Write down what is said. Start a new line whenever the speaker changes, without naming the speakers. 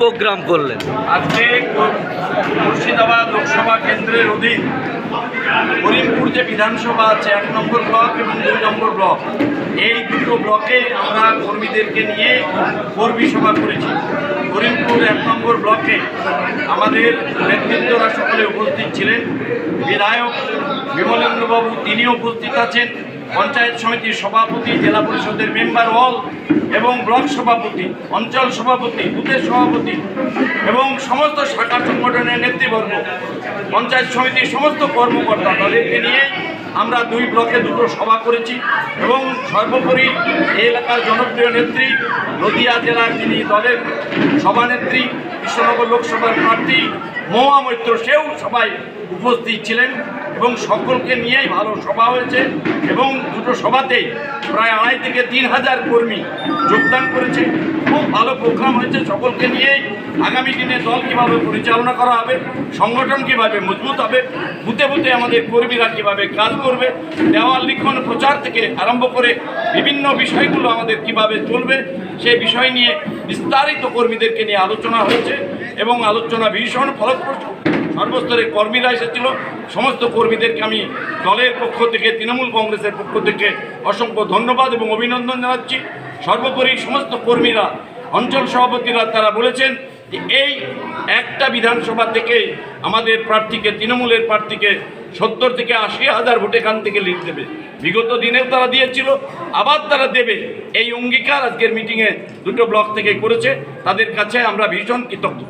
Programme করলেন।
আজকে মুর্শিদাবাদ লোকসভা কেন্দ্রের অধীন করিমপুর যে বিধানসভা আছে, এক নম্বর ব্লক এবং দুই নম্বর ব্লক, এই দুটো ব্লকে আমরা কর্মীদেরকে নিয়ে কর্মী সভা করেছি। করিমপুর এক নম্বর ব্লকে আমাদের নেতৃত্বরা সকলে উপস্থিত ছিলেন। বিধায়ক বিমলেন্দ্রবাবু তিনিও উপস্থিত আছেন। পঞ্চায়েত সমিতির সভাপতি, জেলা পরিষদের মেম্বার হল এবং ব্লক সভাপতি, অঞ্চল সভাপতি, বুথের সভাপতি এবং সমস্ত শাখা সংগঠনের নেতৃবর্গ। পঞ্চায়েত সমিতির সমস্ত কর্মকর্তা তাদেরকে নিয়ে আমরা দুই ব্লকে দুটো সভা করেছি এবং সর্বোপরি এই এলাকার জনপ্রিয় নেত্রী, নদিয়া জেলার যিনি দলের সভানেত্রী, কৃষ্ণনগর লোকসভার প্রার্থী মহুয়া মৈত্র সেও সবাই উপস্থিত ছিলেন। এবং সকলকে নিয়েই ভালো সভা হয়েছে এবং দুটো সভাতেই প্রায় আড়াই থেকে তিন হাজার কর্মী যোগদান করেছে। খুব ভালো প্রোগ্রাম হয়েছে, সকলকে নিয়েই আগামী দিনে দল কীভাবে পরিচালনা করা হবে, সংগঠন কীভাবে মজবুত হবে, বুথে বুথে আমাদের কর্মীরা কীভাবে কাজ করবে, দেওয়াল লিখন প্রচার থেকে আরম্ভ করে বিভিন্ন বিষয়গুলো আমাদের কীভাবে চলবে সেই বিষয় নিয়ে বিস্তারিত কর্মীদেরকে নিয়ে আলোচনা হয়েছে এবং আলোচনা ভীষণ ফলপ্রসূ। সর্বস্তরের কর্মীরা এসেছিল। সমস্ত কর্মীদেরকে আমি দলের পক্ষ থেকে, তৃণমূল কংগ্রেসের পক্ষ থেকে অসংখ্য ধন্যবাদ এবং অভিনন্দন জানাচ্ছি। সর্বোপরি সমস্ত কর্মীরা, অঞ্চল সভাপতিরা তারা বলেছেন যে এই একটা বিধানসভা থেকে আমাদের প্রার্থীকে, তৃণমূলের প্রার্থীকে সত্তর থেকে আশি হাজার ভোট এখান থেকে লিড দেবে। বিগত দিনেও তারা দিয়েছিল, আবার তারা দেবে। এই অঙ্গীকার আজকের মিটিংয়ে দুটো ব্লক থেকে করেছে। তাদের কাছে আমরা ভীষণ কৃতজ্ঞ।